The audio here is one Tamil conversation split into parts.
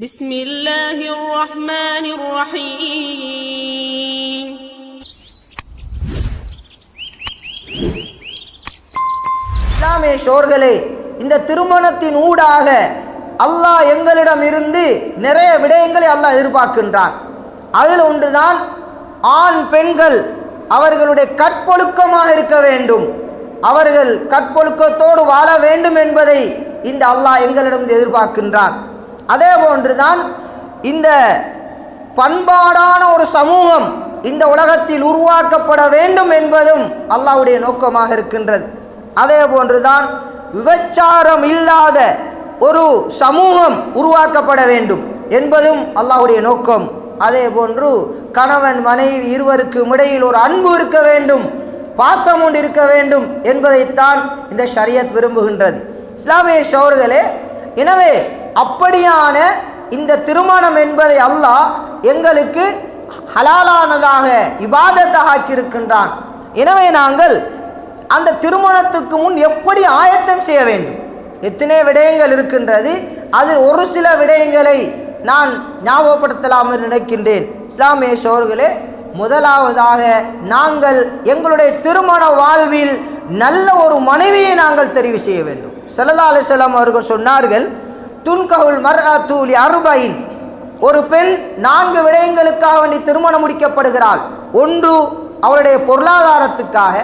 بسم الله الرحمن الرحيم இஸ்லாமிய ஷோர்களே இந்த திருமணத்தின் ஊடாக அல்லாஹ் எங்களிடம் இருந்து நிறைய விடயங்களை அல்லாஹ் எதிர்பார்க்கின்றான் அதில் ஒன்றுதான் ஆண் பெண்கள் அவர்களுடைய கற்பொழுக்கமாக இருக்க வேண்டும் அவர்கள் கற்பொழுக்கத்தோடு வாழ வேண்டும் என்பதை இந்த அல்லாஹ் எங்களிடம் எதிர்பார்க்கின்றான் அதே போன்றுதான் இந்த பண்பாடான ஒரு சமூகம் இந்த உலகத்தில் உருவாக்கப்பட வேண்டும் என்பதும் அல்லாஹ்வுடைய நோக்கமாக இருக்கின்றது. அதே போன்றுதான் விபச்சாரம் இல்லாத ஒரு சமூகம் உருவாக்கப்பட வேண்டும் என்பதும் அல்லாஹுடைய நோக்கம். அதே போன்று கணவன் மனைவி இருவருக்கும் இடையில் ஒரு அன்பு இருக்க வேண்டும் பாசம் ஒன்று இருக்க வேண்டும் என்பதைத்தான் இந்த ஷரியத் விரும்புகின்றது. இஸ்லாமிய ஷோர்களே எனவே அப்படியான இந்த திருமணம் என்பதை அல்லாஹ் எங்களுக்கு ஹலாலானதாக இபாதத்தாக இருக்கின்றான் எனவே நாங்கள் அந்த திருமணத்துக்கு முன் எப்படி ஆயத்தம் செய்ய வேண்டும்? எத்தனை விடயங்கள் இருக்கின்றது? அதில் ஒரு சில விடயங்களை நான் ஞாபகப்படுத்தலாம் என்று நினைக்கின்றேன். இஸ்லாமிய சோர்களே முதலாவதாக நாங்கள் எங்களுடைய திருமண வாழ்வில் நல்ல ஒரு மனைவியை நாங்கள் தெரிவு செய்ய வேண்டும். சல்லா அலிசல்லாம் அவர்கள் சொன்னார்கள் துன்கவுல் மர்அத்தூலி அருபைன் ஒரு பெண் நான்கு விடயங்களுக்காக வேண்டி திருமணம் முடிக்கப்படுகிறாள். ஒன்று அவருடைய பொருளாதாரத்துக்காக.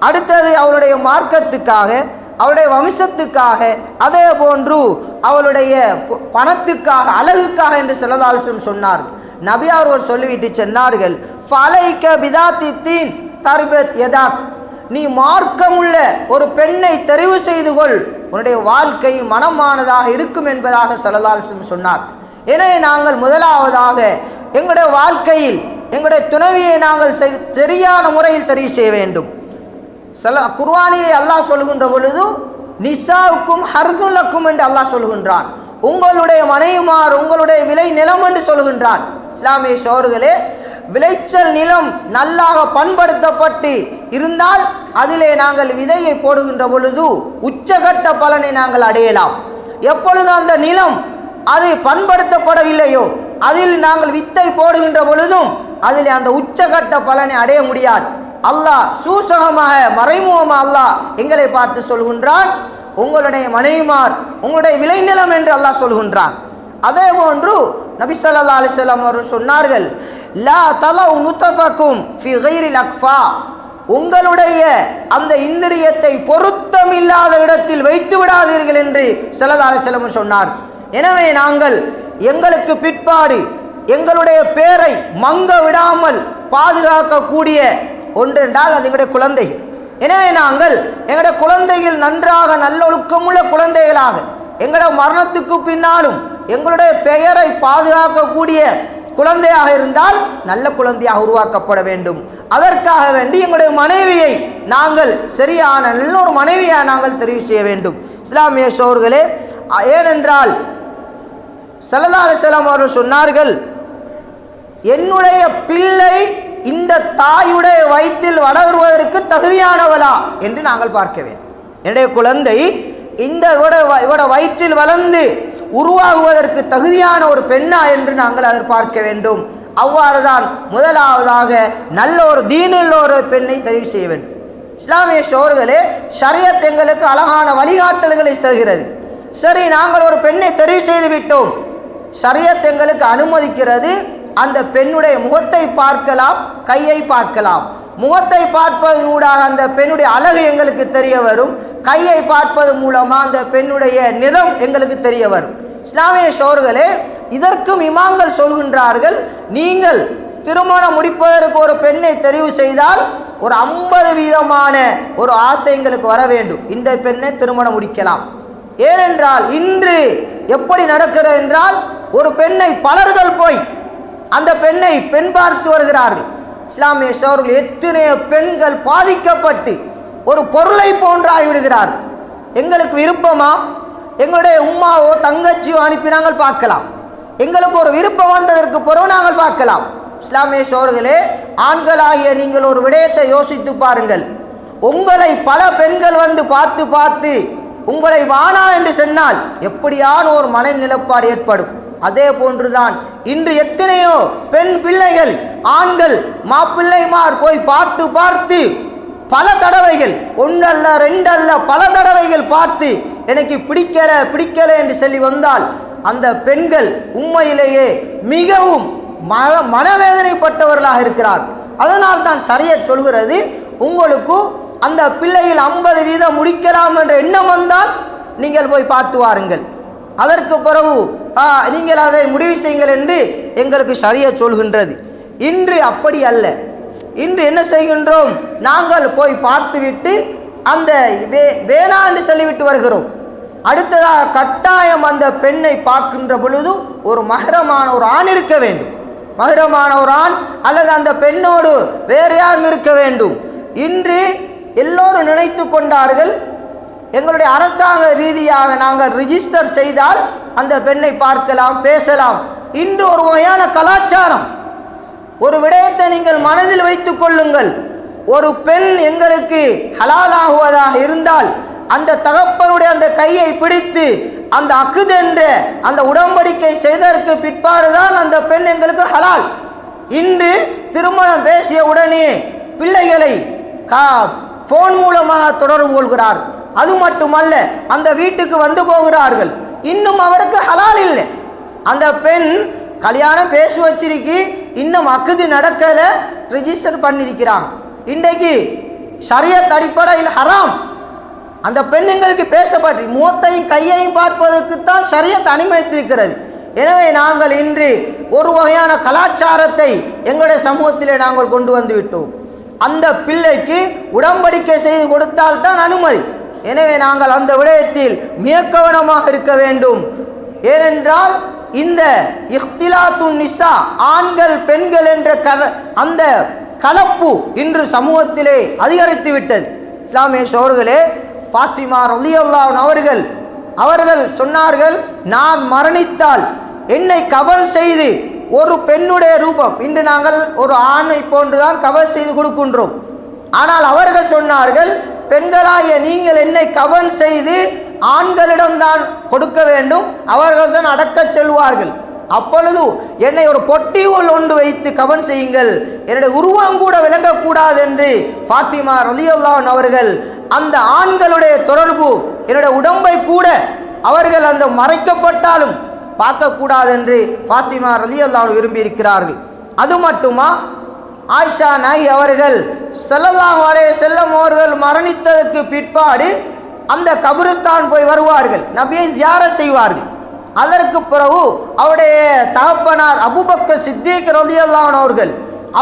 அடுத்தது அவருடைய மார்க்கத்துக்காக. அவருடைய வம்சத்துக்காக. அதே போன்று அவளுடைய பணத்துக்காக அழகுக்காக என்று சொல்லதாலசம் சொன்னார். நபியார் ஒரு சொல்லிவிட்டு சொன்னார்கள். ஃபலைக்க பிதாத்தி தீன் தர்பத் யதாக். நீ மார்க்கமுள்ள ஒரு பெண்ணை தெரிவு செய்து கொள். உன்னுடைய வாழ்க்கை மனமானதாக இருக்கும் என்பதாக சல்லல்லாஹு சொன்னார். எனவே நாங்கள் முதலாவதாக எங்களுடைய வாழ்க்கையில் எங்களுடைய துணைவியை நாங்கள் செ- சரியான முறையில் தெரிவு செய்ய வேண்டும். சில குர்ஆனிலே அல்லாஹ் சொல்கின்ற பொழுது நிசாவுக்கும் ஹர்துல்லக்கும் என்று அல்லாஹ் சொல்கின்றான் உங்களுடைய மனைவிமார் உங்களுடைய விலை நிலம் என்று சொல்கின்றான் இஸ்லாமிய சோர்களே விளைச்சல் நிலம் நல்லாக பண்படுத்தப்பட்டு இருந்தால் அதிலே நாங்கள் விதையை போடுகின்ற பொழுது உச்சகட்ட பலனை நாங்கள் அடையலாம். எப்பொழுது அந்த நிலம் அது பண்படுத்தப்படவில்லையோ அதில் நாங்கள் வித்தை போடுகின்ற பொழுதும் அதில் அந்த உச்சகட்ட பலனை அடைய முடியாது. அல்லாஹ் சூசகமாக மறைமுகமாக அல்லாஹ் எங்களை பார்த்து சொல்கின்றான். உங்களுடைய மனைவிமார் உங்களுடைய விளைநிலம் என்று அல்லாஹ் சொல்கின்றான். அதே போன்று நபி ஸல்லல்லாஹு அலைஹி அவர்கள் சொன்னார்கள் லா தலவு நுத்தபக்கும் ஃபி கைரில் அக்ஃபா. உங்களுடைய அந்த இந்திரியத்தை பொருத்தம் இல்லாத இடத்தில் வைத்து விடாதீர்கள் என்று ஸல்லல்லாஹு செலவு சொன்னார். எனவே நாங்கள் எங்களுக்கு பிற்பாடு எங்களுடைய பேரை மங்க விடாமல் பாதுகாக்கக்கூடிய ஒன்றென்றால் அது எங்களுடைய குழந்தை. எனவே நாங்கள் எங்களுடைய குழந்தைகள் நன்றாக நல்லொழுக்கமுள்ள குழந்தைகளாக எங்களோட மரணத்துக்கு பின்னாலும் எங்களுடைய பெயரை பாதுகாக்கக்கூடிய குழந்தையாக இருந்தால் நல்ல குழந்தையாக உருவாக்கப்பட வேண்டும். அதற்காக வேண்டி எங்களுடைய மனைவியை நாங்கள் சரியான நல்ல ஒரு மனைவியாக நாங்கள் தெரிவு செய்ய வேண்டும். இஸ்லாமிய சோர்களே ஏனென்றால் சல்லல்லாஹு செலம் அவர்கள் சொன்னார்கள் என்னுடைய பிள்ளை இந்த தாயுடைய வயிற்றில் வளருவதற்கு தகுதியானவளா? என்று நாங்கள் பார்க்க வேண்டும். என்னுடைய குழந்தை இந்த இவட இவட வயிற்றில் வளர்ந்து உருவாகுவதற்கு தகுதியான ஒரு பெண்ணா என்று நாங்கள் அதை பார்க்க வேண்டும். அவ்வாறுதான் முதலாவதாக நல்ல ஒரு தீனுள்ள ஒரு பெண்ணை தெரிவு செய்ய வேண்டும். இஸ்லாமிய சோர்களே ஷரியத் எங்களுக்கு அழகான வழிகாட்டல்களை செல்கிறது. சரி நாங்கள் ஒரு பெண்ணை தெரிவு செய்து விட்டோம். ஷரியத் எங்களுக்கு அனுமதிக்கிறது. அந்த பெண்ணுடைய முகத்தை பார்க்கலாம் கையை பார்க்கலாம். முகத்தை பார்ப்பதனூடாக அந்த பெண்ணுடைய அழகு எங்களுக்கு தெரிய வரும். கையை பார்ப்பது மூலமா அந்த பெண்ணுடைய நிறம் எங்களுக்கு தெரிய வரும். இஸ்லாமிய சோர்களே இதற்கும் இமாங்கள் சொல்கின்றார்கள் நீங்கள் திருமணம் முடிப்பதற்கு ஒரு பெண்ணை தெரிவு செய்தால் ஒரு ஐம்பது வீதமான ஒரு ஆசை எங்களுக்கு வர வேண்டும். இந்த பெண்ணை திருமணம் முடிக்கலாம். ஏனென்றால் இன்று எப்படி நடக்கிறது என்றால் ஒரு பெண்ணை பலர்கள் போய் அந்த பெண்ணை பெண் பார்த்து வருகிறார்கள். இஸ்லாமிய சோர்கள் எத்தனையோ பெண்கள் பாதிக்கப்பட்டு ஒரு பொருளை போன்று எங்களுக்கு விருப்பமா? எங்களுடைய உம்மாவோ தங்கச்சியோ அனுப்பி நாங்கள் பார்க்கலாம். எங்களுக்கு ஒரு விருப்பம் வந்ததற்கு பிறகு நாங்கள் பார்க்கலாம். இஸ்லாமிய சோர்களே ஆண்களாகிய நீங்கள் ஒரு விடயத்தை யோசித்து பாருங்கள். உங்களை பல பெண்கள் வந்து பார்த்து பார்த்து உங்களை வானா என்று சொன்னால் எப்படியான ஒரு மனநிலப்பாடு ஏற்படும். அதே போன்றுதான். இன்று எத்தனையோ பெண் பிள்ளைகள் ஆண்கள் மாப்பிள்ளைமார் போய் பார்த்து பார்த்து பல தடவைகள் ஒன்றல்ல ரெண்டல்ல பல தடவைகள் பார்த்து எனக்கு பிடிக்கல பிடிக்கல என்று சொல்லி வந்தால் அந்த பெண்கள் உண்மையிலேயே மிகவும் மன மனவேதனைப்பட்டவர்களாக இருக்கிறார். அதனால் தான் சரிய சொல்கிறது உங்களுக்கு அந்த பிள்ளையில் ஐம்பது வீதம் முடிக்கலாம் என்ற எண்ணம் வந்தால் நீங்கள் போய் பார்த்து வாருங்கள். அதற்கு பிறகு நீங்கள் அதை முடிவு செய்யுங்கள் என்று எங்களுக்கு சரியாக சொல்கின்றது. இன்று அப்படி அல்ல. இன்று என்ன செய்கின்றோம்? நாங்கள் போய் பார்த்துவிட்டு அந்த வே வேணா என்று சொல்லிவிட்டு வருகிறோம். அடுத்ததாக கட்டாயம் அந்த பெண்ணை பார்க்கின்ற பொழுது ஒரு மகரமான ஒரு ஆண் இருக்க வேண்டும். மகரமான ஒரு ஆண் அல்லது அந்த பெண்ணோடு வேறு யாரும் இருக்க வேண்டும். இன்று எல்லோரும் நினைத்து கொண்டார்கள் எங்களுடைய அரசாங்க ரீதியாக நாங்கள் ரிஜிஸ்டர் செய்தால் அந்த பெண்ணை பார்க்கலாம் பேசலாம். இன்று ஒரு வகையான கலாச்சாரம். ஒரு விடயத்தை நீங்கள் மனதில் வைத்துக் கொள்ளுங்கள். ஒரு பெண் எங்களுக்கு ஹலாலாகுவதாக இருந்தால் அந்த தகப்பனுடைய அந்த கையை பிடித்து அந்த அக்குது என்ற அந்த உடன்படிக்கை செய்ததற்கு பிற்பாடுதான் அந்த பெண் எங்களுக்கு ஹலால். இன்று திருமணம் பேசிய உடனே பிள்ளைகளை கா போன் மூலமாக தொடர்பு கொள்கிறார். அது மட்டுமல்ல அந்த வீட்டுக்கு வந்து போகிறார்கள். இன்னும் அவருக்கு ஹலால் இல்லை. அந்த பெண் கல்யாணம் பேச வச்சிருக்கி இன்னும் அக்குது நடக்கல ரிஜிஸ்டர் பண்ணியிருக்கிறாங்க இன்றைக்கு ஷரியத் அடிப்படையில் ஹராம். அந்த பெண்ணுங்களுக்கு பேசப்பட்டு மூத்தையும் கையையும் பார்ப்பதற்குத்தான் ஷரியத் அனுமதித்திருக்கிறது. எனவே நாங்கள் இன்று ஒரு வகையான கலாச்சாரத்தை எங்களுடைய சமூகத்திலே நாங்கள் கொண்டு வந்து விட்டோம். அந்த பிள்ளைக்கு உடம்படிக்கை செய்து கொடுத்தால் தான் அனுமதி. எனவே நாங்கள் அந்த விடயத்தில் மிக கவனமாக இருக்க வேண்டும். ஏனென்றால் இந்த இஃப்திலாத்துன் நிசா ஆண்கள் பெண்கள் என்ற கல அந்த கலப்பு இன்று சமூகத்திலே அதிகரித்து விட்டது. இஸ்லாமிய சோர்களே ஃபாத்திமா ரலியல்லாஹு அவர்கள் அவர்கள் சொன்னார்கள் நான் மரணித்தால் என்னை கவல் செய்து ஒரு பெண்ணுடைய ரூபம் இன்று நாங்கள் ஒரு ஆணை போன்றுதான் கவர் செய்து கொடுக்கின்றோம். ஆனால் அவர்கள் சொன்னார்கள் பெண்களாகிய நீங்கள் என்னை கவன் செய்து ஆண்களிடம்தான் கொடுக்க வேண்டும். அவர்கள் தான் அடக்கச் செல்வார்கள். அப்பொழுது என்னை ஒரு பொட்டியுள் ஒன்று வைத்து கவன் செய்யுங்கள். என்னுடைய உருவம் கூட விளங்கக்கூடாது என்று ஃபாத்திமா ரலியுல்லான் அவர்கள் அந்த ஆண்களுடைய தொடர்பு என்னுடைய உடம்பை கூட அவர்கள் அந்த மறைக்கப்பட்டாலும் பார்க்கக்கூடாது என்று ஃபாத்திமா ரலியுல்லான் விரும்பி இருக்கிறார்கள் அது மட்டுமா? ஆயிஷா நாய் அவர்கள் செல்லலாம் அலைஹி செல்லம் அவர்கள் மரணித்ததற்கு பிற்பாடு அந்த கபிரஸ்தான் போய் வருவார்கள். நபியை ஜியார செய்வார்கள். அதற்கு பிறகு அவருடைய தகப்பனார் அபுபக்க சித்திக் ரலியல்லாஹு அவர்கள்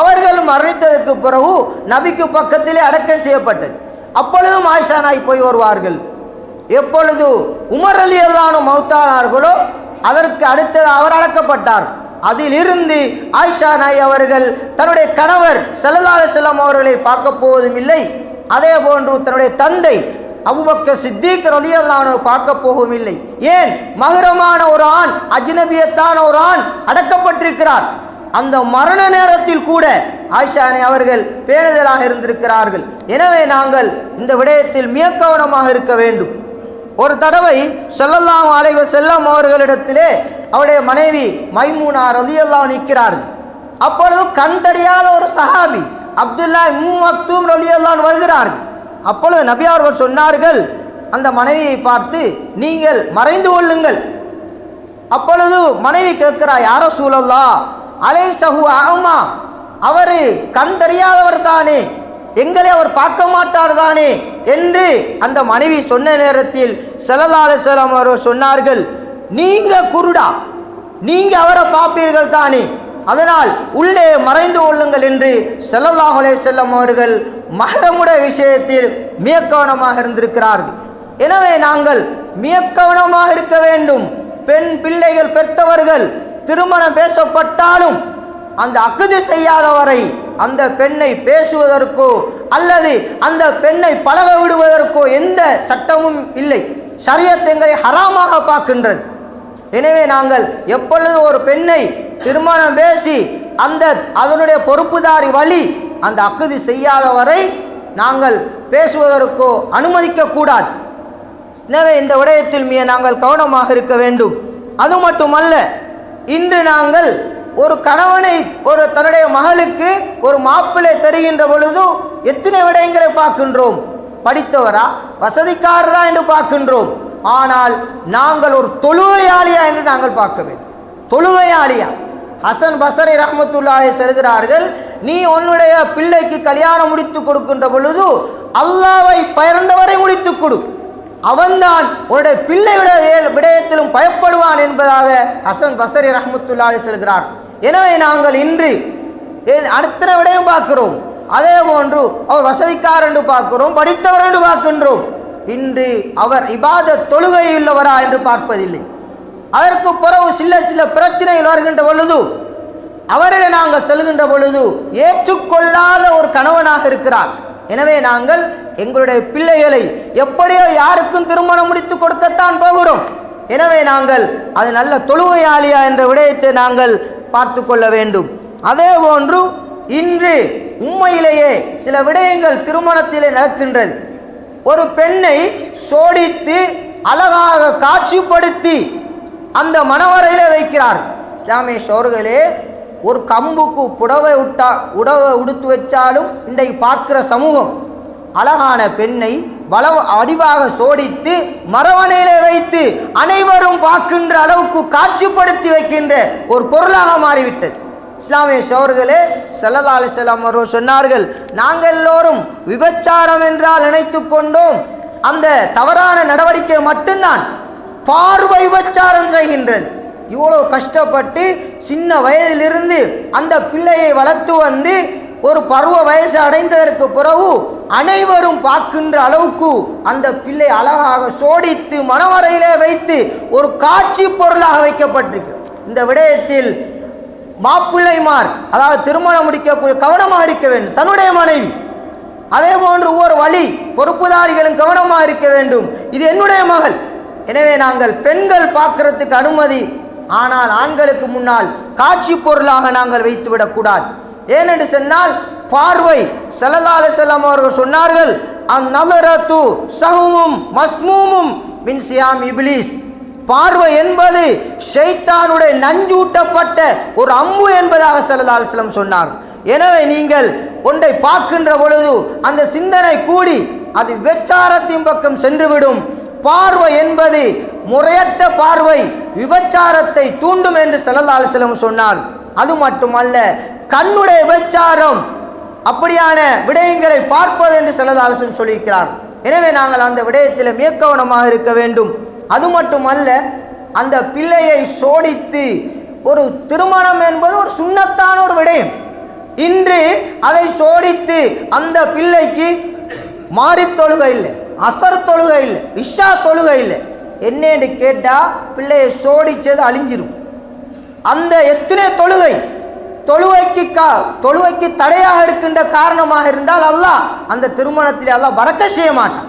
அவர்கள் மரணித்ததற்கு பிறகு நபிக்கு பக்கத்திலே அடக்கம் செய்யப்பட்டது. அப்பொழுதும் ஆயிஷா நாய் போய் வருவார்கள். எப்பொழுது உமர் அலி அல்லானு மௌத்தானார்களோ அதற்கு அடுத்தது அவர் அடக்கப்பட்டார். அதிலிருந்து ஆயிஷா நாய் அவர்கள் தன்னுடைய கணவர் ஸல்லல்லாஹு செல்லம் அவர்களை பார்க்க போவதும் இல்லை. அதே போன்று தன்னுடைய தந்தை அபுபக்க சித்திக் ரலியல்லாஹு பார்க்க போகவும் இல்லை. ஏன்? மகரமான ஒரு ஆண் அஜ்னபியத்தான ஒரு ஆண் அடக்கப்பட்டிருக்கிறார். அந்த மரண நேரத்தில் கூட ஆயிஷானை அவர்கள் பேணுதலாக இருந்திருக்கிறார்கள். எனவே நாங்கள் இந்த விடயத்தில் மிக கவனமாக இருக்க வேண்டும். ஒரு தடவை சொல்லலாம் அலைவ செல்லம் அவர்களிடத்திலே அவருடைய மனைவி மைமூனார் ரலியல்லாஹு நிற்கிறார்கள். அப்பொழுது கண் தெரியாத ஒரு சஹாபி அப்துல்லா உம் மக்தூம் ரலியல்லாஹு வருகிறார்கள். அப்பொழுது நபி அவர்கள் சொன்னார்கள் அந்த மனைவியை பார்த்து நீங்கள் மறைந்து கொள்ளுங்கள். அப்பொழுது மனைவி கேட்கிறா யார சூழல்லா அலை சஹு அகமா அவரு கண் தெரியாதவர் தானே. எங்களை அவர் பார்க்க மாட்டார் தானே என்று அந்த மனைவி சொன்ன நேரத்தில் ஸல்லல்லாஹு அலைஹி வஸல்லம் சொன்னார்கள். நீங்க குருடா. நீங்க அவரை பார்ப்பீர்கள் தானே. அதனால் உள்ளே மறைந்து கொள்ளுங்கள் என்று செல்லல்லாஹலே செல்லம் அவர்கள் மகரமுட விஷயத்தில் மியக்கவனமாக இருந்திருக்கிறார்கள். எனவே நாங்கள் மியக்கவனமாக இருக்க வேண்டும். பெண் பிள்ளைகள் பெற்றவர்கள் திருமணம் பேசப்பட்டாலும் அந்த அக்குதி செய்யாதவரை அந்த பெண்ணை பேசுவதற்கோ அல்லது அந்த பெண்ணை பழக விடுவதற்கோ எந்த சட்டமும் இல்லை. சரியத் எங்களை ஹராமாக பார்க்கின்றது. எனவே நாங்கள் எப்பொழுது ஒரு பெண்ணை திருமணம் பேசி அந்த அதனுடைய பொறுப்புதாரி வழி அந்த அக்குதி செய்யாதவரை நாங்கள் பேசுவதற்கோ அனுமதிக்க கூடாது. எனவே இந்த விடயத்தில் மிக நாங்கள் கவனமாக இருக்க வேண்டும். அது மட்டுமல்ல இன்று நாங்கள் ஒரு கணவனை ஒரு தன்னுடைய மகளுக்கு ஒரு மாப்பிள்ளை தருகின்ற பொழுது எத்தனை விடயங்களை பார்க்கின்றோம்? படித்தவரா? வசதிக்காரரா என்று பார்க்கின்றோம். ஆனால் நாங்கள் ஒரு தொழுவையாளியா என்று நாங்கள் பார்க்க வேண்டும். தொழுவையாளியா ஹசன் பசரி ரஹமத்துல்லாஹி செல்கிறார்கள் நீ உன்னுடைய பிள்ளைக்கு கல்யாணம் முடித்து கொடுக்கின்ற பொழுது அல்லாவை பயர்ந்தவரை முடித்து கொடு. அவன்தான் உன்னுடைய பிள்ளையுடைய விடயத்திலும் பயப்படுவான் என்பதாக ஹசன் பசரி ரஹமத்துல்லாஹி செல்கிறார். எனவே நாங்கள் இன்று அடுத்த விடயம் பார்க்கிறோம். அதே போன்று அவர் வசதிக்கார் என்று பார்க்கிறோம் படித்தவர் என்று பார்க்கின்றோம். இன்று அவர் இபாத தொழுகையுள்ளவரா என்று பார்ப்பதில்லை. அதற்கு பிறகு சில சில பிரச்சனைகள் வருகின்ற பொழுது அவரிடம் நாங்கள் செல்கின்ற பொழுது ஏற்றுக்கொள்ளாத ஒரு கணவனாக இருக்கிறார். எனவே நாங்கள் எங்களுடைய பிள்ளைகளை எப்படியோ யாருக்கும் திருமணம் முடித்து கொடுக்கத்தான் போகிறோம். எனவே நாங்கள் அது நல்ல தொழுவையாளியா என்ற விடயத்தை நாங்கள் பார்த்து கொள்ள வேண்டும். அதே போன்று இன்று உண்மையிலேயே சில விடயங்கள் திருமணத்திலே நடக்கின்றது. ஒரு பெண்ணை சோடித்து அழகாக காட்சிப்படுத்தி அந்த மணவரையில் வைக்கிறார். இஸ்லாமிய சோர்களே ஒரு கம்புக்கு புடவை விட்டா உடவை உடுத்து வச்சாலும் இன்றைக்கு பார்க்கிற சமூகம் அழகான பெண்ணை வள அடிவாக சோடித்து மரவணையிலே வைத்து அனைவரும் பார்க்கின்ற அளவுக்கு காட்சிப்படுத்தி வைக்கின்ற ஒரு பொருளாக மாறிவிட்டது. இஸ்லாமிய சோர்களே சல்லல்லா அலிஸ்லாம் அவர்கள் சொன்னார்கள் நாங்கள் எல்லோரும் விபச்சாரம் என்றால் நினைத்து கொண்டோம். அந்த தவறான நடவடிக்கை மட்டும்தான். பார்வை விபச்சாரம் செய்கின்றது. இவ்வளோ கஷ்டப்பட்டு சின்ன வயதிலிருந்து அந்த பிள்ளையை வளர்த்து வந்து ஒரு பருவ வயசு அடைந்ததற்கு பிறகு அனைவரும் பார்க்கின்ற அளவுக்கு அந்த பிள்ளை அழகாக சோடித்து மணவரையிலே வைத்து ஒரு காட்சி பொருளாக வைக்கப்பட்டிருக்கு இந்த விடயத்தில் மாப்பிள்ளைமார் அதாவது திருமணம் முடிக்கக்கூடிய கவனமாக இருக்க வேண்டும். தன்னுடைய மனைவி. அதே போன்று ஒவ்வொரு வழி பொறுப்புதாரிகளும் கவனமாக இருக்க வேண்டும். இது என்னுடைய மகள். எனவே நாங்கள் பெண்கள் பார்க்கறதுக்கு அனுமதி. ஆனால் ஆண்களுக்கு முன்னால் காட்சி பொருளாக நாங்கள் வைத்துவிடக்கூடாது ஏனென்று சொன்னால் பார்வை செல்லலால செல்லம் அவர்கள் சொன்னார்கள் அந்நலரத்து சஹுமும் மஸ்மூமும் மின்சியாம் இபிலிஸ். பார்வை என்பது ஷைத்தானுடைய நஞ்சூட்டப்பட்ட ஒரு அம்பு என்பதாக சல்லல்லாஹு செல்லம் சொன்னார். எனவே நீங்கள் ஒன்றை பார்க்கின்ற பொழுது அந்த சிந்தனை கூடி அது விபச்சாரத்தின் பக்கம் சென்றுவிடும். பார்வை என்பது முறையற்ற பார்வை விபச்சாரத்தை தூண்டும் என்று சல்லல்லாஹு செல்லம் சொன்னார். அது மட்டுமல்ல கண்ணுடைய விபச்சாரம் அப்படியான விடயங்களை பார்ப்பது என்று சல்லல்லாஹு சொல்லியிருக்கிறார். எனவே நாங்கள் அந்த விடயத்தில் மிக இருக்க வேண்டும். அது மட்டுமல்ல அந்த பிள்ளையை சோடித்து ஒரு திருமணம் என்பது ஒரு சுண்ணத்தான ஒரு விடயம். இன்று அதை சோடித்து அந்த பிள்ளைக்கு மாறி தொழுகை இல்லை அசர் தொழுகை இல்லை இஷா தொழுகை இல்லை. என்னன்னு கேட்டால் பிள்ளையை சோடிச்சது அழிஞ்சிரும். அந்த எத்தனை தொழுகை தொழுவைக்கு கா தொழுவைக்கு தடையாக இருக்கின்ற காரணமாக இருந்தால் அல்லாஹ் அந்த திருமணத்தில் அல்லாஹ் வறக்க செய்ய மாட்டான்.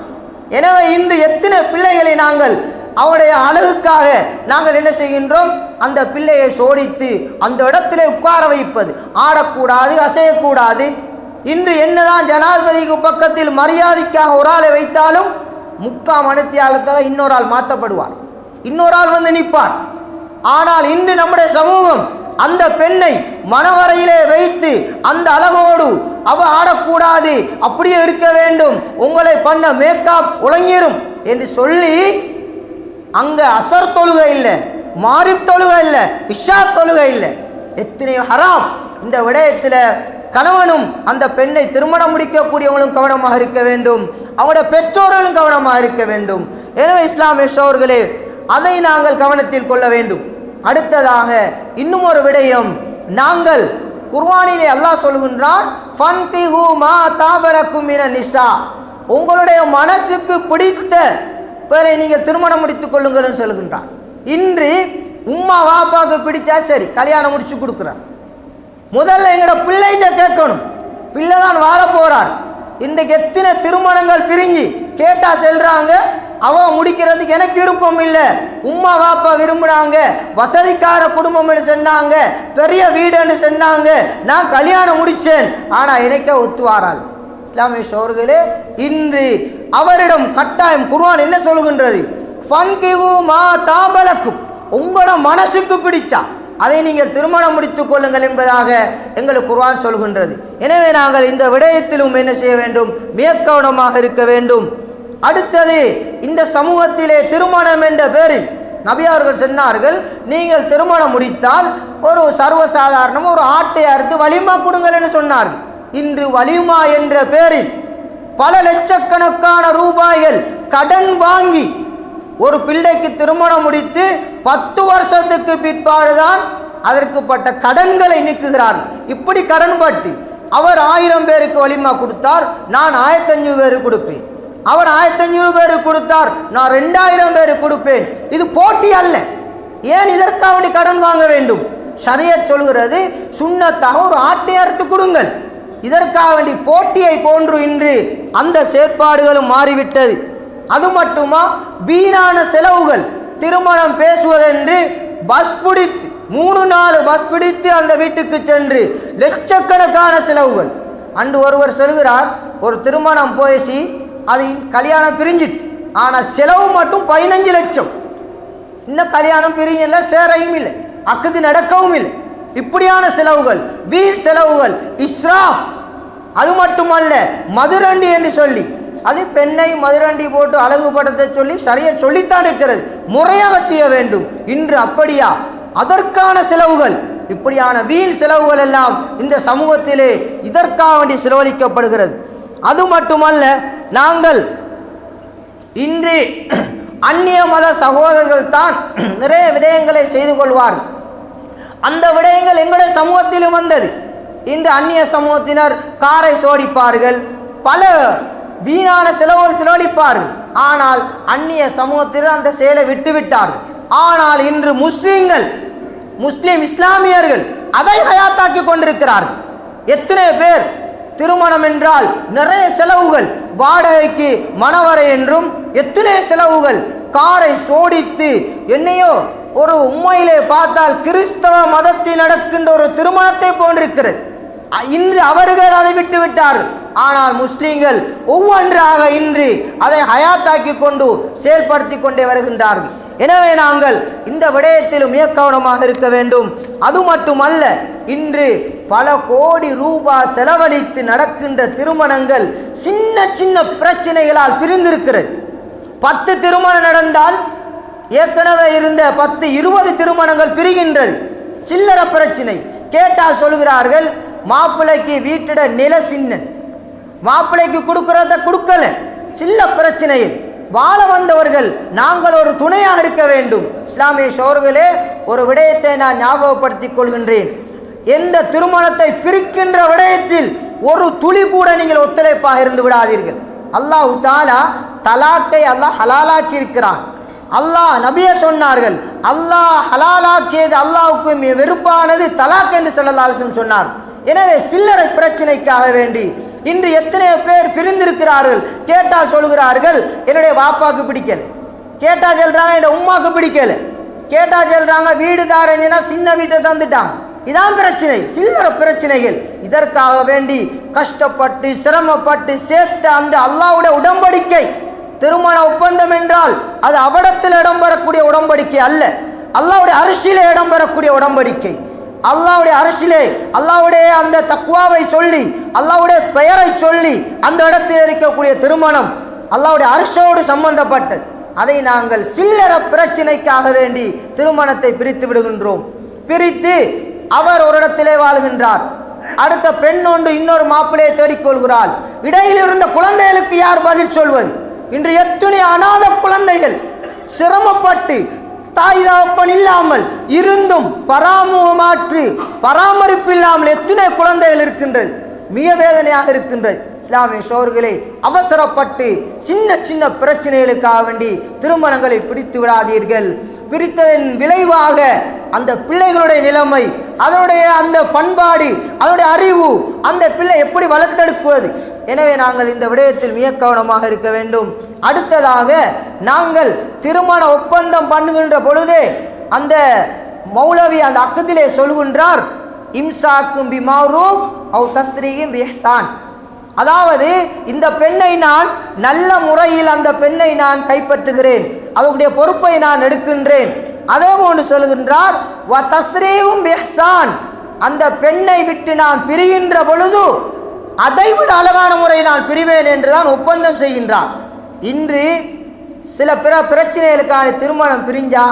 எனவே இன்று எத்தனை பிள்ளைகளை நாங்கள் அவருடைய அழகுக்காக நாங்கள் என்ன செய்கின்றோம்? அந்த பிள்ளையை சோடித்து அந்த இடத்திலே உட்கார வைப்பது. ஆடக்கூடாது அசையக்கூடாது. இன்று என்னதான் ஜனாதிபதிக்கு பக்கத்தில் மரியாதைக்காக ஒரு ஆளை வைத்தாலும் முக்கால் மணித்தியாலத்தில் இன்னொரு ஆள் மாற்றப்படுவார் இன்னொரு ஆள் வந்து நிற்பார். ஆனால் இன்று நம்முடைய சமூகம் அந்த பெண்ணை மணவரையிலே வைத்து அந்த அழகோடு அவ ஆடக்கூடாது அப்படியே இருக்க வேண்டும் உங்களை பண்ண மேக்கப் உழங்கிரும் என்று சொல்லி அங்க அசர் தொழுகை இல்லை மாறி தொழுகை இல்லை இஷா தொழுகை இல்லை. எத்தனையோ ஹராம். இந்த விடயத்தில் கணவனும் அந்த பெண்ணை திருமணம் முடிக்கக்கூடியவங்களும் கவனமாக இருக்க வேண்டும் அவங்களுடைய பெற்றோர்களும் கவனமாக இருக்க வேண்டும். எனவே இஸ்லாமிய சோர்களே அதை நாங்கள் கவனத்தில் கொள்ள வேண்டும். அடுத்ததாக இன்னும் ஒரு விடயம். நாங்கள் குர்வானிலே அல்லாஹ் சொல்கின்றான் மா உங்களுடைய மனசுக்கு பிடித்த பேரை நீங்கள் திருமணம் முடித்துக் கொள்ளுங்கள்னு சொல்கின்றான். இன்று உம்மா வாப்பாவுக்கு பிடிச்சா சரி கல்யாணம் முடிச்சு கொடுக்குறார். முதல்ல எங்களோட பிள்ளைகிட்ட கேட்கணும். பிள்ளை தான் வாழ போறார். இன்றைக்கு எத்தனை திருமணங்கள் பிரிஞ்சு கேட்டா செல்றாங்க? அவன் முடிக்கிறதுக்கு எனக்கு விருப்பம் இல்லை. உம்மா வாப்பா விரும்புனாங்க. வசதிக்கார குடும்பம்னு சொன்னாங்க. பெரிய வீடுன்னு சொன்னாங்க. நான் கல்யாணம் முடிச்சேன். ஆனா எனக்கே ஒத்துவாராள் இஸ்லாமிய சோர்களே இன்று அவரிடம் கட்டாயம் குருவான் என்ன சொல்கின்றது? ஃபன்கிஹு மா தாபலக்கும். உங்களோட மனசுக்கு பிடிச்சா. அதை நீங்கள் திருமணம் முடித்துக் கொள்ளுங்கள் என்பதாக எங்களுக்கு குர்வான் சொல்கின்றது. எனவே நாங்கள் இந்த விடயத்திலும் என்ன செய்ய வேண்டும்? மிக இருக்க வேண்டும். அடுத்தது இந்த சமூகத்திலே திருமணம் என்ற பேரில் நபியார்கள் சொன்னார்கள் நீங்கள் திருமணம் முடித்தால் ஒரு சர்வசாதாரணம் ஒரு ஆட்டை அறுத்து வலிமா கொடுங்கள் என்று சொன்னார்கள். இன்று வலிமா என்ற பேரில் பல லட்சக்கணக்கான ரூபாய்கள் கடன் வாங்கி ஒரு பிள்ளைக்கு திருமணம் முடித்து பத்து வருஷத்துக்கு பிற்பாடுதான் அதற்குப்பட்ட கடன்களை நீக்குகிறார். இப்படி கடன் பட்டு அவர் ஆயிரம் பேருக்கு வலிமா கொடுத்தார் நான் ஆயிரத்தஞ்சு பேர் பேருக்கு கொடுப்பேன். அவர் ஆயிரத்தஞ்சூறு பேர் பேருக்கு கொடுத்தார் நான் ரெண்டாயிரம் பேர் கொடுப்பேன். இது போட்டி அல்ல. ஏன் இதற்காக வேண்டி கடன் வாங்க வேண்டும்? ஷரியத் சொல்கிறது சுண்ணத்தாக ஒரு ஆட்டை அறுத்து கொடுங்கள். இதற்காக வேண்டி போட்டியை போன்று இன்று அந்த செயற்பாடுகளும் மாறிவிட்டது. அது மட்டுமா? வீணான செலவுகள். திருமணம் பேசுவதென்று பஸ் பிடித்து மூணு நாலு பஸ் பிடித்து அந்த வீட்டுக்கு சென்று லட்சக்கணக்கான செலவுகள். அன்று ஒருவர் செல்கிறார் ஒரு திருமணம் பேசி அது கல்யாணம் பிரிஞ்சிச்சு. ஆனால் செலவு மட்டும் பதினஞ்சு லட்சம். இந்த கல்யாணம் பிரியல சேரையும் இல்லை அக்குது நடக்கவும் இல்லை. இப்படியான செலவுகள் வீண் செலவுகள் இஸ்ரா அது மட்டுமல்ல மதுரண்டி என்று சொல்லி அது பெண்ணை மதுரண்டி போட்டு அழகுபடுத்த சொல்லி சரியை சொல்லித்தான் இருக்கிறது. முறையாக செய்ய வேண்டும். இன்று அப்படியா? அதற்கான செலவுகள். இப்படியான வீண் செலவுகள் எல்லாம் இந்த சமூகத்திலே இதற்காக வேண்டி செலவழிக்கப்படுகிறது. அது மட்டுமல்ல நாங்கள் இன்று அந்நிய மத சகோதரர்கள் தான் நிறைய விடயங்களை செய்து கொள்வார்கள் அந்த விடயங்கள் எங்களுடைய சமூகத்திலும் வந்தது. இன்று அந்நிய சமூகத்தினர் காரை சோடிப்பார்கள். பல வீணான செலவோடு செலவழிப்பார்கள். ஆனால் அந்நிய சமூகத்தினர் அந்த செயலை விட்டுவிட்டார்கள் ஆனால் இன்று முஸ்லிம்கள் முஸ்லிம் இஸ்லாமியர்கள் அதை ஹயாத்தாக்கி கொண்டிருக்கிறார்கள். எத்தனை பேர் திருமணம் என்றால் நிறைய செலவுகள் வாடகைக்கு மணவரை என்றும் எத்தனை செலவுகள் காரை சோடித்து என்னையோ ஒரு உண்மையிலே பார்த்தால் கிறிஸ்தவ மதத்தில் நடக்கின்ற ஒரு திருமணத்தை போன்றிருக்கிறது. இன்று அவர்கள் அதை விட்டு விட்டார்கள் ஆனால் முஸ்லீம்கள் ஒவ்வொன்றாக இன்று அதை ஹயாத்தாக்கி கொண்டு செயல்படுத்தி கொண்டே வருகின்றார்கள். எனவே நாங்கள் இந்த விடயத்தில் மிக கவனமாக இருக்க வேண்டும். அது மட்டுமல்ல இன்று பல கோடி ரூபாய் செலவழித்து நடக்கின்ற திருமணங்கள் சின்ன சின்ன பிரச்சனைகளால் பிரிந்திருக்கிறது. பத்து திருமணம் நடந்தால் ஏற்கனவே இருந்த பத்து இருபது திருமணங்கள் பிரிகின்றது. சில்லற பிரச்சனை. கேட்டால் சொல்கிறார்கள் மாப்பிள்ளைக்கு வீட்டிட நில சின்னன் மாப்பிள்ளைக்கு கொடுக்கறத கொடுக்கல. சில்ல பிரச்சனையில். வாழ வந்தவர்கள் நாங்கள் ஒரு துணையாக இருக்க வேண்டும். இஸ்லாமிய சோர்களே ஒரு விடயத்தை நான் ஞாபகப்படுத்திக் கொள்கின்றேன். எந்த திருமணத்தை பிரிக்கின்ற விடயத்தில் ஒரு துளி கூட நீங்கள் ஒத்துழைப்பாக இருந்து விடாதீர்கள். அல்லாஹ் தாலா தலாக்கை அல்லாஹ் ஹலாலாக்கி இருக்கிறான். அல்லாஹ் நபிய சொன்னார்கள். அல்லாஹ் ஹலாலாக்கியது அல்லாவுக்கு மிக வெறுப்பானது தலாக் என்று சொல்லலாலும் சொன்னார். எனவே சில்லறை பிரச்சனைக்காக வேண்டி இன்று எத்தனை பேர் பிரிந்திருக்கிறார்கள். கேட்டால் சொல்கிறார்கள் என்னுடைய வாப்பாக்கு பிடிக்கல. கேட்டா சொல்றாங்க என்னுடைய உமாக்கு பிடிக்கல. கேட்டா சொல்றாங்க வீடு தாரஞ்சினா சின்ன வீட்டை தந்துட்டான். இதான் பிரச்சனை சில்லற பிரச்சனைகள். இதற்காக வேண்டி கஷ்டப்பட்டு சிரமப்பட்டு சேர்த்த அந்த அல்லாவுடைய உடம்படிக்கை. திருமண ஒப்பந்தம் என்றால் அது அவடத்தில் இடம்பெறக்கூடிய உடம்படிக்கை அல்ல. அல்லாவுடைய அரிசியில் இடம்பெறக்கூடிய உடம்படிக்கை. அல்லாவுடைய அரசிலே அல்லாவுடைய அந்த தக்குவாவை சொல்லி அல்லாவுடைய பெயரை சொல்லி அந்த இடத்தில் இருக்கக்கூடிய திருமணம் அல்லாவுடைய அரசோடு சம்பந்தப்பட்டது அதை நாங்கள் சில்லற பிரச்சனைக்காக வேண்டி திருமணத்தை பிரித்து விடுகின்றோம். பிரித்து அவர் ஒரு இடத்திலே வாழ்கின்றார். அடுத்த பெண் ஒன்று இன்னொரு மாப்பிள்ளையை தேடிக்கொள்கிறாள். இடையில் இருந்த குழந்தைகளுக்கு யார் பதில் சொல்வது? இன்று எத்தனை அநாத குழந்தைகள் சிரமப்பட்டு தாய் தகப்பன் இல்லாமல் இருந்தும் பராமுகமாற்று பராமரிப்பு இல்லாமல் எத்தனை குழந்தைகள் இருக்கின்றது? மிக வேதனையாக இருக்கின்றது. இஸ்லாமிய சோர்களே அவசரப்பட்டு சின்ன சின்ன பிரச்சனைகளுக்காக வேண்டி திருமணங்களை பிடித்து விடாதீர்கள். பிரித்ததன் விளைவாக அந்த பிள்ளைகளுடைய நிலைமை அதனுடைய அந்த பண்பாடு அதனுடைய அறிவு அந்த பிள்ளை எப்படி வளர்த்தெடுக்குவது எனவே நாங்கள் இந்த விடயத்தில் மிக கவனமாக இருக்க வேண்டும். அடுத்ததாக நாங்கள் திருமண ஒப்பந்தம் பண்ணுகின்ற பொழுதே அந்த மௌலவி அந்த அக்கத்திலே சொல்கின்றார் இம்சாக்கும் பிமாரூப் அவ் தஸ்ரீயும் பிஹ்சான். அதாவது இந்த பெண்ணை நான் நல்ல முறையில் அந்த பெண்ணை நான் கைப்பற்றுகிறேன் அதனுடைய பொறுப்பை நான் எடுக்கின்றேன். அதே போன்று சொல்கின்றார் வ தஸ்ரீவும் பெஹ்சான். அந்த பெண்ணை விட்டு நான் பிரிகின்ற பொழுது அதைவிட அழகான முறை நான் பிரிவேன் என்று தான் ஒப்பந்தம் செய்கின்றார் இன்று சில பிற பிரச்சனைகளுக்கான திருமணம் பிரிஞ்சா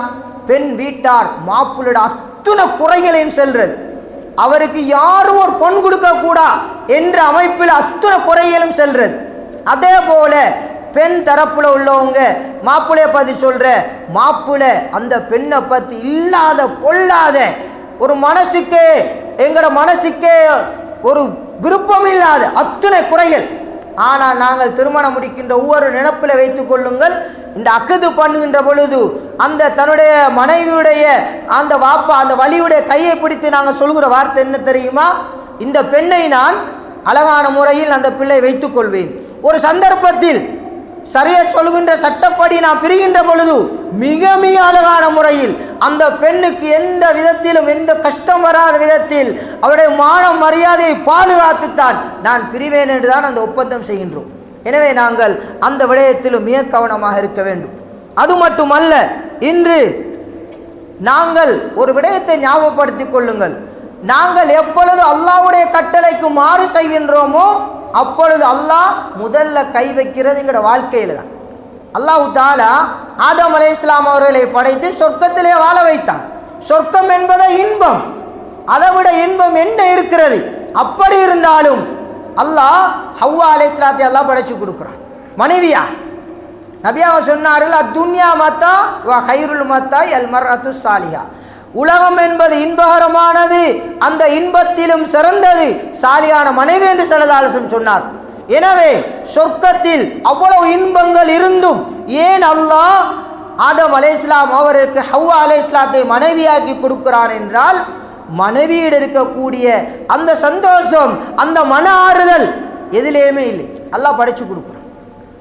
பெண் வீட்டார் மாப்பிள்ளோட அத்துணை குறைகளையும் செல்றது. அவருக்கு யாரும் ஒரு பொன் கொடுக்க கூடா என்ற அமைப்பில் அத்துணை குறைகளும் செல்றது. அதே போல பெண் தரப்புல உள்ளவங்க மாப்பிள்ளைய பத்தி சொல்ற மாப்பிள்ளை அந்த பெண்ணை பத்தி இல்லாத கொள்ளாத ஒரு மனசுக்கு எங்களோட மனசுக்கே ஒரு விருப்பம் இல்லாத அத்தனை குறைகள். ஆனால் நாங்கள் திருமணம் முடிக்கின்ற ஒவ்வொரு நினப்பில் வைத்துக் கொள்ளுங்கள். இந்த அக்கது பண்ணுகின்ற பொழுது அந்த தன்னுடைய மனைவியுடைய அந்த வாப்பா அந்த வலியுடைய கையை பிடித்து நாங்கள் சொல்கிற வார்த்தை என்ன தெரியுமா? இந்த பெண்ணை நான் அழகான முறையில் அந்த பிள்ளை வைத்துக் கொள்வேன். ஒரு சந்தர்ப்பத்தில் சரியா சொல்கின்ற சட்டப்படி நான் பிரிகின்ற பொழுது மிக மிக அழகான முறையில் அந்த பெண்ணுக்கு எந்த விதத்திலும் எந்த கஷ்டம் வராத விதத்தில் அவருடைய மான மரியாதையை பாதுகாத்துத்தான் நான் பிரிவேன் என்றுதான் அந்த ஒப்பந்தம் செய்கின்றோம். எனவே நாங்கள் அந்த விடயத்திலும் மிக கவனமாக இருக்க வேண்டும். அது மட்டுமல்ல இன்று நாங்கள் ஒரு விடயத்தை ஞாபகப்படுத்திக் கொள்ளுங்கள். நாங்கள் எப்பொழுது அல்லாவுடைய கட்டளைக்கு மாறு செய்கின்றோமோ அப்பொழுது அல்லாஹ் முதல்ல கை வைக்கிறது எங்களோட வாழ்க்கையில் தான். அல்லாஹ் தாலா ஆதம் அலை இஸ்லாம் அவர்களை படைத்து சொர்க்கத்திலே வாழ வைத்தான். சொர்க்கம் என்பது இன்பம். அதை விட இன்பம் என்ன இருக்கிறது? அப்படி இருந்தாலும் அல்லாஹ் ஹவ்வா அலை இஸ்லாத்தை அல்லாஹ் படைச்சு கொடுக்குறான். மனைவியா நபியாவை சொன்னார்கள் அத்துன்யா மத்தா ஹைருல் மத்தா எல் மர் அத்து சாலியா உலகம் என்பது இன்பகரமானது. அந்த இன்பத்திலும் சிறந்தது. சாலியான மனைவி என்று செல்லதாலசம் சொன்னார். எனவே சொர்க்கத்தில் அவ்வளவு இன்பங்கள் இருந்தும் ஏன் அல்லாஹ் ஆதம் அலே இஸ்லாம் அவருக்கு ஹவ்வா அலே இஸ்லாத்தை மனைவியாக்கி கொடுக்கிறான் என்றால் மனைவியிட இருக்கக்கூடிய அந்த சந்தோஷம் அந்த மன ஆறுதல் எதிலேயுமே இல்லை. அல்லாஹ் படைச்சு கொடுக்குறான்.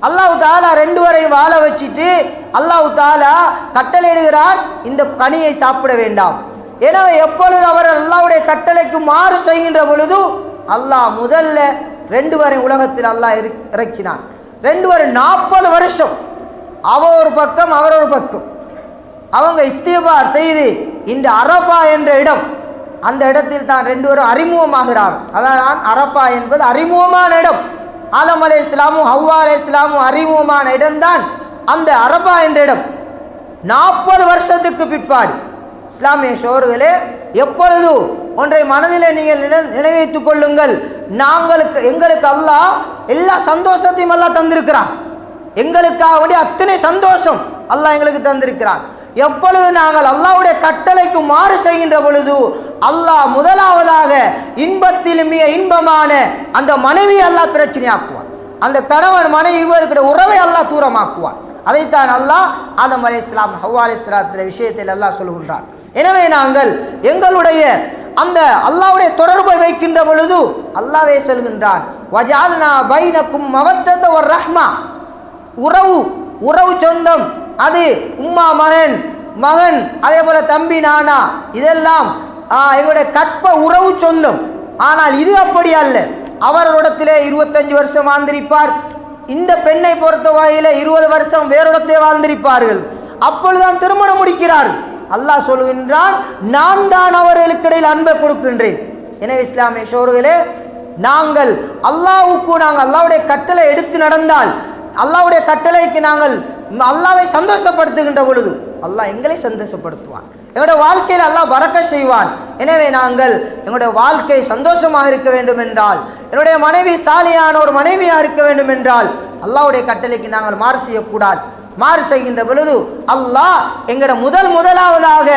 அல்லாஹ் தாலா ரெண்டு வரையும் வாழ வச்சுட்டு அல்லாஹ் தாலா கட்டளையிடுகிறான் இந்த கனியை சாப்பிட வேண்டாம். எனவே எப்பொழுது அவர் அல்லாவுடைய கட்டளைக்கு மாறு செய்கின்ற பொழுது அல்லாஹ் முதல்ல ரெண்டு வரை உலகத்தில் அல்லாஹ் இறக்- இறக்கினான். ரெண்டு வரை நாற்பது வருஷம் அவ ஒரு பக்கம் அவர் ஒரு பக்கம். அவங்க இஸ்திபார் செய்து இந்த அரபா என்ற இடம் அந்த இடத்தில் தான் ரெண்டு பேரும் அறிமுகமாகிறார். அதான் அரபா என்பது அறிமுகமான இடம். ஆதம் அலே இஸ்லாமும் ஹவ்வா அலே இஸ்லாமும் அறிமுகமான இடம்தான் அந்த அரபா என்ற இடம். நாற்பது வருஷத்துக்கு பிற்பாடு. இஸ்லாமிய சோர்களே எப்பொழுது ஒன்றை மனதிலே நீங்கள் நினை- நினைவைத்துக் கொள்ளுங்கள். நாங்களுக்கு எங்களுக்கு அல்லாஹ் எல்லா சந்தோஷத்தையும் எல்லாம் தந்திருக்கிறான். எங்களுக்காக அத்தனை சந்தோஷம் அல்லாஹ் எங்களுக்கு தந்திருக்கிறான். எப்பொழுது நாங்கள் அல்லாவுடைய கட்டளைக்கு மாறு செய்கின்ற பொழுது அல்லாஹ் முதலாவதாக இன்பத்தில் மிக இன்பமான அந்த மனைவி அல்லாஹ் பிரச்சனையாக்குவான். அந்த கணவன் மனைவி இவருக்கிற உறவை அல்லாஹ் தூரமாக்குவான். அதைத்தான் அல்லாஹ் ஆதம் அலி இஸ்லாம் ஹவ்வா அலை இஸ்லாத்தின் விஷயத்தில் அல்லாஹ் சொல்கின்றான். எனவே நாங்கள் எங்களுடைய அந்த அல்லாவுடைய தொடர்பை வைக்கின்ற பொழுது அல்லாவே சொல்கின்றான் வஜால்னா பைனக்கும் மவத்தத ஒரு ரஹ்மா. உறவு உறவு சொந்தம் அது உம்மா மகன் மகன் அதே போல தம்பி நானா இதெல்லாம் எங்களுடைய கற்ப உறவு சொந்தம். ஆனால் இது அப்படி அல்ல. அவரோடத்திலே இருபத்தஞ்சு வருஷம் வாழ்ந்திருப்பார். இந்த பெண்ணை பொறுத்த வகையில இருபது வருஷம் வேறிடத்திலே வாழ்ந்திருப்பார்கள். அப்பொழுதுதான் திருமணம் முடிக்கிறார்கள் அல்லாஹ் சொல்கின்றான் நான் தான் அவர்களுக்கு இடையில் அன்பை கொடுக்கின்றேன். எனவே இஸ்லாமிய சோர்களே நாங்கள் அல்லாவுக்கு நாங்கள் அல்லாஹ்வுடைய கட்டளை எடுத்து நடந்தால் அல்லாவுடைய கட்டளைக்கு நாங்கள் அல்லாவை சந்தோஷப்படுத்துகின்ற பொழுது அல்லாஹ் எங்களை சந்தோஷப்படுத்துவான். எங்களுடைய வாழ்க்கையில் அல்லாஹ் பறக்க செய்வான். எனவே நாங்கள் எங்களுடைய வாழ்க்கை சந்தோஷமாக இருக்க வேண்டும் என்றால் என்னுடைய மனைவி சாலியான ஒரு மனைவியாக இருக்க வேண்டும் என்றால் அல்லாவுடைய கட்டளைக்கு நாங்கள் மாறு செய்யக்கூடாது. மாறு செய்கின்ற பொழுது அல்லாஹ் எங்கட முதல் முதலாவதாக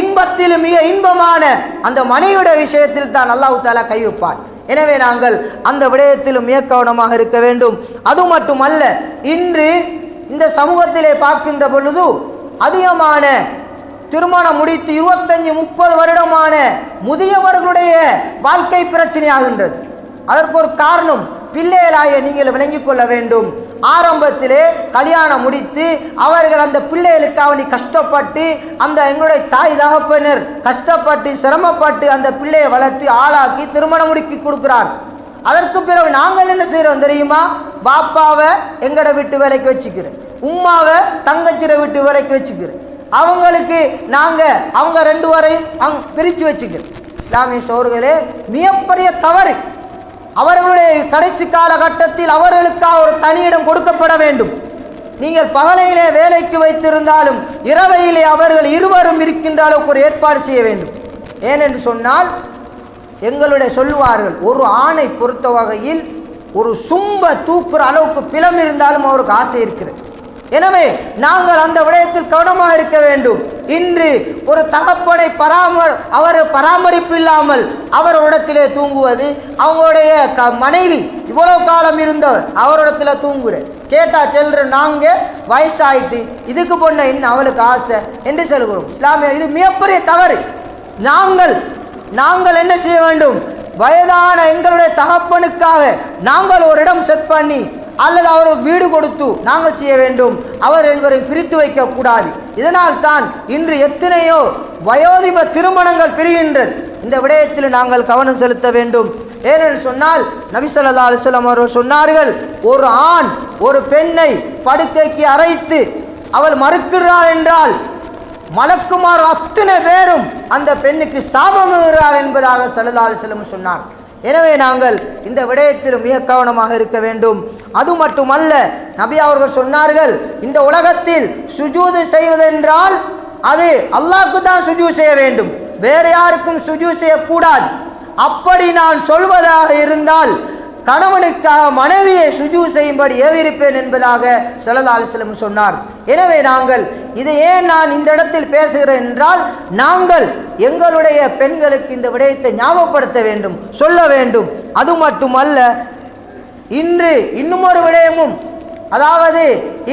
இன்பத்தில் மிக இன்பமான அந்த மனைவியுடைய விஷயத்தில் தான் அல்லாஹு தாலா கை வைப்பான். எனவே நாங்கள் அந்த விடயத்திலும் மிக கவனமாக இருக்க வேண்டும். அது மட்டுமல்ல இன்று இந்த சமூகத்திலே பார்க்கின்ற பொழுது அதிகமான திருமணம் முடித்து இருபத்தஞ்சு முப்பது வருடமான முதியவர்களுடைய வாழ்க்கை பிரச்சனையாகின்றது. அதற்கு ஒரு காரணம் பிள்ளைகளாய நீங்கள் விளங்கிக் கொள்ள வேண்டும். ஆரம்பத்திலே கல்யாணம் முடித்து அவர்கள் அந்த பிள்ளைகளுக்காக நீ கஷ்டப்பட்டு அந்த எங்களுடைய தாய் தகப்பனர் கஷ்டப்பட்டு சிரமப்பட்டு அந்த பிள்ளையை வளர்த்து ஆளாக்கி திருமணம் முடிக்கி கொடுக்கிறார். அதற்கு பிறகு நாங்கள் என்ன செய்கிறோம் தெரியுமா? பாப்பாவை எங்கட விட்டு வேலைக்கு வச்சுக்கிறேன். உம்மாவை தங்கச்சிரை விட்டு வேலைக்கு வச்சுக்கிறேன். அவங்களுக்கு நாங்கள் அவங்க ரெண்டு வரையும் அங் பிரித்து வச்சுக்கிறோம். இஸ்லாமிய சோர்களே மிகப்பெரிய தவறு. அவர்களுடைய கடைசி காலகட்டத்தில் அவர்களுக்காக ஒரு தனியிடம் கொடுக்கப்பட வேண்டும். நீங்கள் பகலையிலே வேலைக்கு வைத்திருந்தாலும் இரவையிலே அவர்கள் இருவரும் இருக்கின்ற அளவுக்கு ஒரு ஏற்பாடு செய்ய வேண்டும். ஏனென்று சொன்னால் எங்களுடைய சொல்லுவார்கள் ஒரு ஆணை பொறுத்த வகையில் ஒரு சும்ப தூக்குற அளவுக்கு பிளம் இருந்தாலும் அவருக்கு ஆசை இருக்கிறது. எனவே நாங்கள் அந்த விடயத்தில் கவனமாக இருக்க வேண்டும். இன்று ஒரு தகப்பனை பராமர் அவர் பராமரிப்பு இல்லாமல் அவரிடத்திலே தூங்குவது அவங்களுடைய க மனைவி இவ்வளோ காலம் இருந்தவர் அவரிடத்துல தூங்குற கேட்டா செல்ற நாங்கள் வயசாயிட்டு இதுக்கு பொண்ண இன்னும் அவளுக்கு ஆசை என்று சொல்கிறோம். இஸ்லாமிய இது மிகப்பெரிய தவறு. நாங்கள் நாங்கள் என்ன செய்ய வேண்டும்? வயதான எங்களுடைய தகப்பனுக்காக நாங்கள் ஒரு இடம் செட் பண்ணி அல்லது அவருக்கு வீடு கொடுத்து நாங்கள் செய்ய வேண்டும். அவர் என்பதை பிரித்து வைக்க கூடாது. இதனால் தான் இன்று எத்தனையோ வயோதிப திருமணங்கள் பிரிகின்றது. இந்த விடயத்தில் நாங்கள் கவனம் செலுத்த வேண்டும். ஏனென்று சொன்னால் நபிசல்லா அலுவலம் அவர்கள் சொன்னார்கள் ஒரு ஆண் ஒரு பெண்ணை படுக்கைக்கு அரைத்து அவள் மறுக்கிறாள் என்றால் மலக்குமார் அத்தனை பேரும் அந்த பெண்ணுக்கு சாபமிடுகிறார் என்பதாக சல்லா அலிஸ்லம் சொன்னார். எனவே நாங்கள் இந்த விடயத்தில் மிக கவனமாக இருக்க வேண்டும். அது மட்டுமல்ல நபி அவர்கள் சொன்னார்கள் இந்த உலகத்தில் சுஜூது செய்வதென்றால் அது அல்லாஹ்க்கு தான் சுஜூ செய்ய வேண்டும். வேறு யாருக்கும் சுஜூ செய்யக்கூடாது. அப்படி நான் சொல்வதாக இருந்தால் கணவனுக்காக மனைவியை சுஜு செய்யும்படி ஏவிருப்பேன் என்பதாக சல்லா சொன்னார். எனவே நாங்கள் இதை ஏன் நான் இந்த இடத்தில் பேசுகிறேன் என்றால் நாங்கள் எங்களுடைய பெண்களுக்கு இந்த விடயத்தை ஞாபகப்படுத்த வேண்டும் சொல்ல வேண்டும். அது மட்டுமல்ல இன்று இன்னுமொரு விடயமும் அதாவது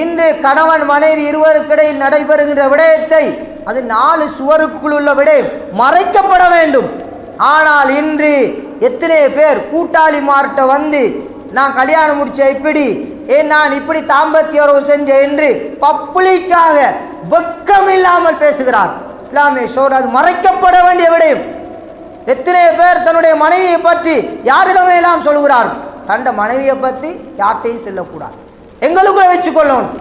இன்று கணவன் மனைவி இருவருக்கிடையில் நடைபெறுகின்ற விடயத்தை அது நாலு சுவருக்குள் உள்ள விடயம் மறைக்கப்பட வேண்டும். ஆனால் இன்று எத்தனை பேர் கூட்டாளி மார்ட்ட வந்து நான் கல்யாணம் முடிச்ச இப்படி? ஏன் நான் இப்படி தாம்பத்திய உறவு செஞ்சேன்? என்று பப்ளிக்காக வெக்கம் இல்லாமல் பேசுகிறார். இஸ்லாமிய ஷோர் அது மறைக்கப்பட வேண்டிய விடயம். எத்தனை பேர் தன்னுடைய மனைவியை பற்றி யாரிடமே எல்லாம் சொல்கிறார்? தண்ட மனைவியை பற்றி யார்கிட்டையும் செல்லக்கூடாது. எங்களுக்குள்ள வச்சுக்கொள்ளணும்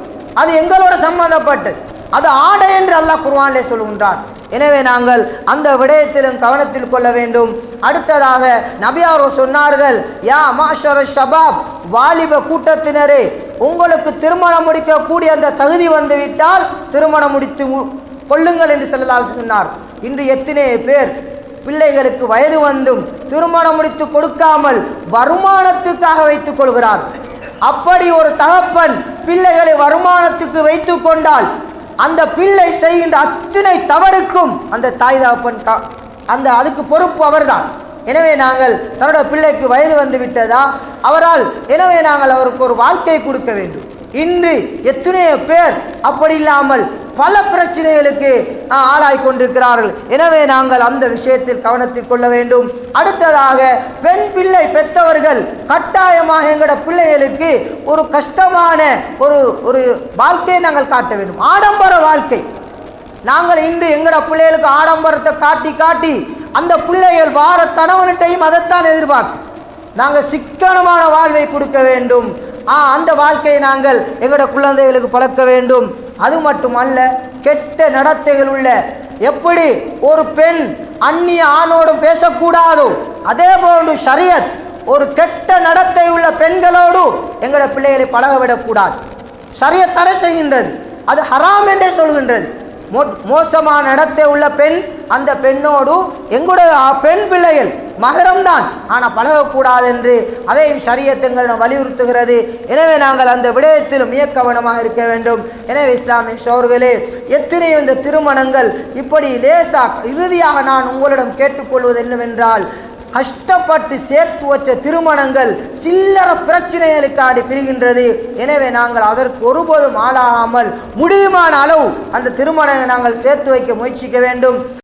அது எங்களோட சம்பந்தப்பட்டது. அது ஆடை என்று அல்லாஹ் குர்வானிலே சொல்லுகின்றான். எனவே நாங்கள் அந்த விடயத்திலும் கவனத்தில் கொள்ள வேண்டும். அடுத்ததாக நபியாரோ சொன்னார்கள் யா மாஷர ஷபாப் வாலிப கூட்டத்தினரே உங்களுக்கு திருமணம் முடிக்கக்கூடிய அந்த தகுதி வந்துவிட்டால் திருமணம் முடித்து கொள்ளுங்கள் என்று சொல்லலால் சொன்னார். இன்று எத்தனை பேர் பிள்ளைகளுக்கு வயது வந்தும் திருமணம் முடித்து கொடுக்காமல் வருமானத்துக்காக வைத்துக் கொள்கிறார். அப்படி ஒரு தகப்பன் பிள்ளைகளை வருமானத்துக்கு வைத்துக் கொண்டால் அந்த பிள்ளை செய்கின்ற அத்தனை தவறுக்கும் அந்த தாய் தகப்பன் அந்த அதுக்கு பொறுப்பு அவர்தான். எனவே நாங்கள் தன்னோட பிள்ளைக்கு வயது வந்து விட்டதா? அவரால் எனவே நாங்கள் அவருக்கு ஒரு வாழ்க்கை கொடுக்க வேண்டும். இன்று எத்தனையோ பேர் அப்படி இல்லாமல் பல பிரச்சனைகளுக்கு ஆளாய் கொண்டிருக்கிறார்கள். எனவே நாங்கள் அந்த விஷயத்தில் கவனத்தில் கொள்ள வேண்டும். அடுத்ததாக பெண் பிள்ளை பெற்றவர்கள் கட்டாயமாக எங்களோட பிள்ளைகளுக்கு ஒரு கஷ்டமான ஒரு ஒரு வாழ்க்கையை நாங்கள் காட்ட வேண்டும். ஆடம்பர வாழ்க்கை. நாங்கள் இன்று எங்கட பிள்ளைகளுக்கு ஆடம்பரத்தை காட்டி காட்டி அந்த பிள்ளைகள் வார கணவன்கிட்டையும் அதைத்தான் எதிர்பார்க்கும். நாங்கள் சிக்கனமான வாழ்வை கொடுக்க வேண்டும். அந்த வாழ்க்கையை நாங்கள் எங்களோட குழந்தைகளுக்கு பழக்க வேண்டும். அது மட்டுமல்ல கெட்ட நடத்தைகள் உள்ள எப்படி ஒரு பெண் அந்நிய ஆணோடும் பேசக்கூடாதோ அதே போன்று ஷரியத் ஒரு கெட்ட நடத்தை உள்ள பெண்களோடு எங்களோட பிள்ளைகளை பழக விடக்கூடாது. ஷரியத் தடை செய்கின்றது. அது ஹராம் என்றே சொல்கின்றது. மோசமான நடத்தை உள்ள பெண் அந்த பெண்ணோடு எங்களுடைய பெண் பிள்ளைகள் மகரம்தான். ஆனால் பழகக்கூடாது என்று அதையும் ஷரியத் எங்களிடம் வலியுறுத்துகிறது. எனவே நாங்கள் அந்த விடயத்திலும் மிக கவனமாக இருக்க வேண்டும். எனவே இஸ்லாமிய சோர்களே எத்தனையோ இந்த திருமணங்கள் இப்படி லேசா இறுதியாக நான் உங்களிடம் கேட்டுக்கொள்வது என்னவென்றால் கஷ்டப்பட்டு சேர்த்து வச்ச திருமணங்கள் சில்லற பிரச்சனைகளுக்காடி பிரிகின்றது. எனவே நாங்கள் அதற்கு ஒருபோதும் ஆளாகாமல் முடியுமான அளவு அந்த திருமணங்களை நாங்கள் சேர்த்து வைக்க முயற்சிக்க வேண்டும்.